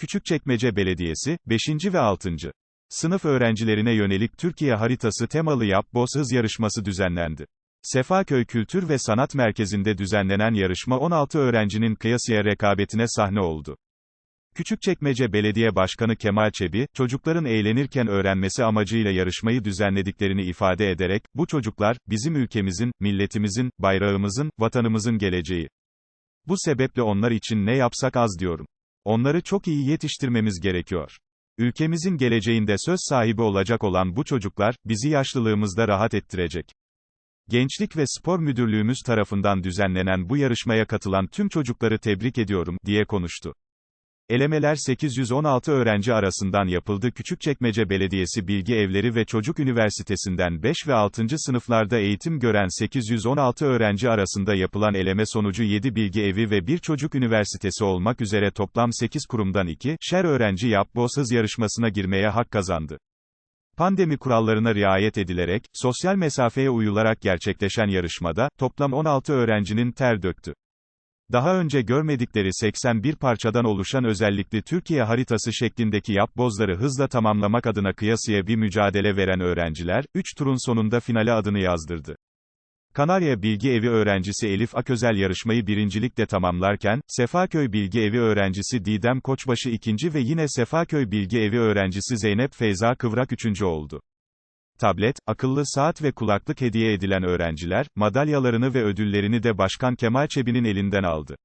Küçükçekmece Belediyesi, 5. ve 6. sınıf öğrencilerine yönelik Türkiye haritası temalı Yap Boz Hız yarışması düzenlendi. Sefaköy Kültür ve Sanat Merkezi'nde düzenlenen yarışma 16 öğrencinin kıyasıya rekabetine sahne oldu. Küçükçekmece Belediye Başkanı Kemal Çebi, çocukların eğlenirken öğrenmesi amacıyla yarışmayı düzenlediklerini ifade ederek, bu çocuklar, bizim ülkemizin, milletimizin, bayrağımızın, vatanımızın geleceği. Bu sebeple onlar için ne yapsak az diyorum. Onları çok iyi yetiştirmemiz gerekiyor. Ülkemizin geleceğinde söz sahibi olacak olan bu çocuklar, bizi yaşlılığımızda rahat ettirecek. Gençlik ve Spor Müdürlüğümüz tarafından düzenlenen bu yarışmaya katılan tüm çocukları tebrik ediyorum, diye konuştu. Elemeler 816 öğrenci arasından yapıldı. Küçükçekmece Belediyesi Bilgi Evleri ve Çocuk Üniversitesi'nden 5 ve 6. sınıflarda eğitim gören 816 öğrenci arasında yapılan eleme sonucu 7 Bilgi Evi ve 1 Çocuk Üniversitesi olmak üzere toplam 8 kurumdan 2, şer öğrenci Yapboz hız yarışmasına girmeye hak kazandı. Pandemi kurallarına riayet edilerek, sosyal mesafeye uyularak gerçekleşen yarışmada, toplam 16 öğrencinin ter döktü. Daha önce görmedikleri 81 parçadan oluşan özellikli Türkiye haritası şeklindeki yapbozları hızla tamamlamak adına kıyasıya bir mücadele veren öğrenciler, 3 turun sonunda finale adını yazdırdı. Kanarya Bilgi Evi öğrencisi Elif Aközel yarışmayı birincilikle tamamlarken, Sefaköy Bilgi Evi öğrencisi Didem Koçbaşı ikinci ve yine Sefaköy Bilgi Evi öğrencisi Zeynep Feyza Kıvrak üçüncü oldu. Tablet, akıllı saat ve kulaklık hediye edilen öğrenciler, madalyalarını ve ödüllerini de Başkan Kemal Çebi'nin elinden aldı.